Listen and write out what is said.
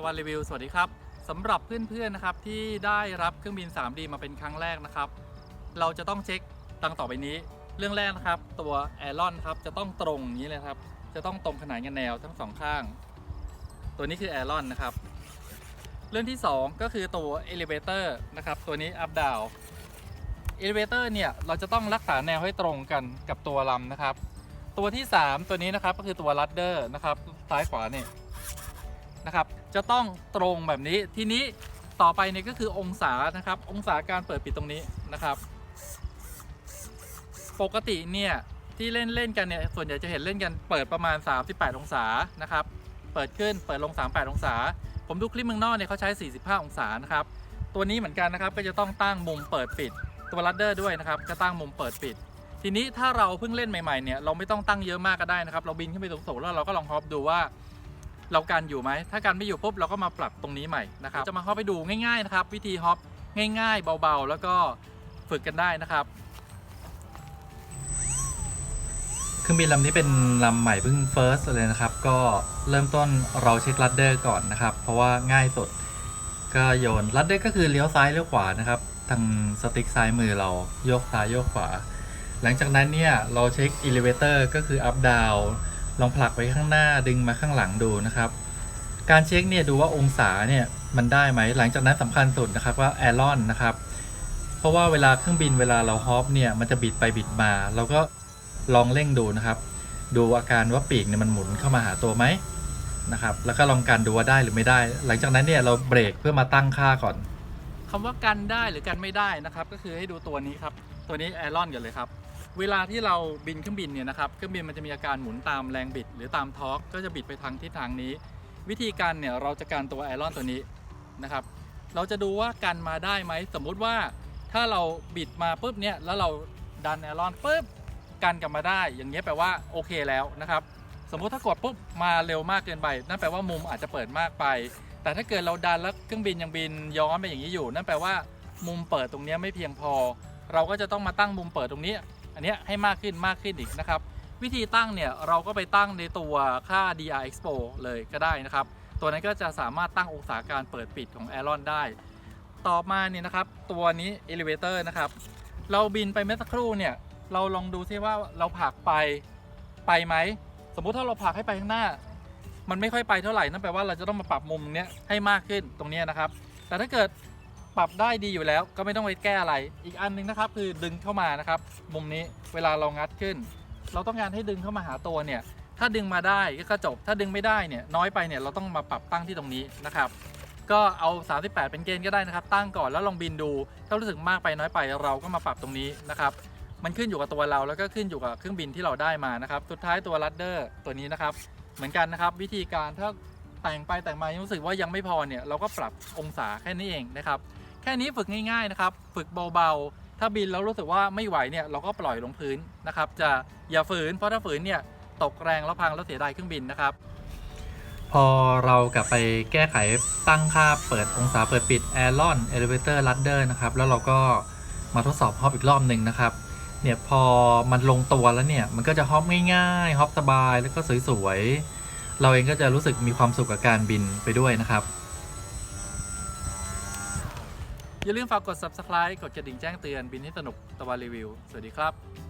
ตะวันรีวิว สวัสดีครับสำหรับเพื่อนๆนะครับที่ได้รับเครื่องบิน 3D มาเป็นครั้งแรกนะครับ เราจะต้องเช็คดังต่อไปนี้ เรื่องแรกนะครับ ตัวแอรอนครับจะต้องตรงอย่างนี้เลยครับ จะต้องตรงขนานกันแนวทั้งสองข้าง ตัวนี้คือแอรอนนะครับ เรื่องที่ 2 ก็คือตัว Elevator นะครับ ตัวนี้ up down Elevator เนี่ยเราจะต้องรักษาแนวให้ตรงกันกับตัวลำนะครับ ตัวที่ 3 ตัวนี้นะครับก็คือตัว Rudder นะครับซ้ายขวาเนี่ย นะครับ จะต้องตรงแบบนี้ทีนี้ต่อไปเนี่ยก็คือองศานะครับ องศาการเปิดปิดตรงนี้นะครับ ปกติเนี่ยที่เล่นเล่นกันเนี่ยส่วนใหญ่จะเห็นเล่นกันเปิดประมาณ 38 องศานะครับ เปิดขึ้นเปิดลง 38 องศา ผมดูคลิปเมืองนอกเนี่ยเขาใช้ 45 องศานะครับ ตัวนี้เหมือนกันนะครับก็จะต้องตั้งมุมเปิดปิดตัวรัดเดอร์ด้วยนะครับก็ตั้งมุมเปิดปิด ทีนี้ถ้าเราเพิ่งเล่นใหม่ๆเนี่ยเราไม่ต้องตั้งเยอะมากก็ได้นะครับ เราบินขึ้นไปสูงๆแล้วเราก็ลองฮอปดูว่า เรากันอยู่ไหม ถ้ากันไม่อยู่ปุ๊บเราก็มาปรับตรงนี้ใหม่นะครับ จะมาฮอปไปดูง่ายๆนะครับ วิธีฮอปง่าย ๆ เบาๆ แล้วก็ฝึกกันได้นะครับเครื่องบินลำนี้เป็นลำใหม่เพิ่ง first เลยนะครับ ก็เริ่มต้นเราเช็คลัดเดอร์ก่อนนะครับ เพราะว่าง่ายสุดก็โยนลัดเดอร์ก็คือเลี้ยวซ้ายเลี้ยวขวานะครับทางสติ๊กซ้ายมือเราโยกซ้ายโยกขวา หลังจากนั้นเนี่ยเราเช็ค elevator ก็คือ up down ลองผลักไปข้างหน้าดึงมาข้างหลังดูนะครับ การเช็คเนี่ยดูว่าองศาเนี่ยมันได้ไหมหลังจากนั้นสำคัญสุดนะครับว่าแอรอนนะครับ เพราะว่าเวลาเครื่องบินเวลาเราฮอปเนี่ยมันจะบิดไปบิดมาเราก็ลองเร่งดูนะครับ ดูอาการว่าปีกเนี่ยมันหมุนเข้ามาหาตัวไหมนะครับ แล้วก็ลองกันดูว่าได้หรือไม่ได้ หลังจากนั้นเนี่ยเราเบรกเพื่อมาตั้งค่าก่อนคำว่ากันได้หรือกันไม่ได้นะครับ ก็คือให้ดูตัวนี้ครับ ตัวนี้แอรอนกันเลยครับ เวลาที่เราบินเครื่องบินเนี่ยนะครับเครื่องบินมันจะมีอาการหมุนตามแรงบิด หรือตามทอร์กก็จะบิดไปทางทิศทางนี้ วิธีการเนี่ยเราจะการตัวไอรอนตัวนี้นะครับ เราจะดูว่ากันมาได้ไหมสมมุติว่าถ้าเราบิดมาปุ๊บเนี่ยแล้วเราดันไอรอนปุ๊บกันกลับมาได้ อย่างเงี้ยแปลว่าโอเคแล้วนะครับสมมุติถ้ากดปุ๊บมาเร็วมากเกินไปนั่นแปลว่ามุมอาจจะเปิดมากไป แต่ถ้าเกิดเราดันแล้วเครื่องบินยังบินย้อนไปอย่างนี้อยู่ นั่นแปลว่ามุมเปิดตรงนี้ไม่เพียงพอ เราก็จะต้องมาตั้งมุมเปิดตรงนี้ อันนี้ให้มากขึ้นมากขึ้นอีกนะครับ วิธีตั้งเนี่ยเราก็ไปตั้งในตัวค่า DR Expo เลยก็ได้นะครับ ตัวนั้นก็จะสามารถตั้งองศาการเปิดปิดของ a อรอนได้ ต่อมาเนี่ยนะครับ ตัวนี้ Elevator นะครับ เราบินไปเมื่อสักครู่เนี่ยเราลองดูซิว่าเราผลักไปไปไหม สมมุติถ้าเราผลักให้ไปข้างหน้า มันไม่ค่อยไปเท่าไหร่นั่นแปลว่าเราจะต้องมาปรับมุมเนี้ยให้มากขึ้นตรงนี้นะครับ แต่ถ้าเกิด ปรับได้ดีอยู่แล้ว ก็ไม่ต้องไปแก้อะไร อีกอันหนึงนะครับคือดึงเข้ามานะครับ มุมนี้เวลาเรางัดขึ้น เราต้องการให้ดึงเข้ามาหาตัวเนี่ย ถ้าดึงมาได้ก็จบ ถ้าดึงไม่ได้เนี่ยน้อยไปเนี่ยเราต้องมาปรับตั้งที่ตรงนี้นะครับ ก็เอา 38 เป็นเกณฑ์ก็ได้นะครับ ตั้งก่อนแล้วลองบินดู ถ้ารู้สึกมากไปน้อยไปเราก็มาปรับตรงนี้นะครับมันขึ้นอยู่กับตัวเราแล้วก็ขึ้นอยู่กับเครื่องบินที่เราได้มานะครับ สุดท้ายตัวรัดเดอร์ตัวนี้นะครับ เหมือนกันนะครับวิธีการถ้าแต่งไปแต่งมายังรู้สึกว่ายังไม่พอเนี่ยเราก็ปรับองศาแค่นี้เองนะครับ แค่นี้ฝึกง่ายๆนะครับ ฝึกเบาๆ ถ้าบินแล้วรู้สึกว่าไม่ไหวเนี่ยเราก็ปล่อยลงพื้นนะครับ จะอย่าฝืนเพราะถ้าฝืนเนี่ยตกแรงแล้วพังแล้วเสียดายเครื่องบินนะครับ พอเรากลับไปแก้ไขตั้งค่าเปิดองศาเปิดปิด a i r o n Elevator Rudder นะครับ แล้วเราก็มาทดสอบฮอปอีกรอบหนึ่งนะครับเนี่ยพอมันลงตัวแล้วเนี่ยมันก็จะฮอปง่ายๆฮอปสบายแล้วก็สวยๆเราเองก็จะรู้สึกมีความสุขกับการบินไปด้วยนะครับ อย่าลืมฝากกด subscribe กดกระดิ่งแจ้งเตือนบินให้สนุกตะวันรีวิว สวัสดีครับ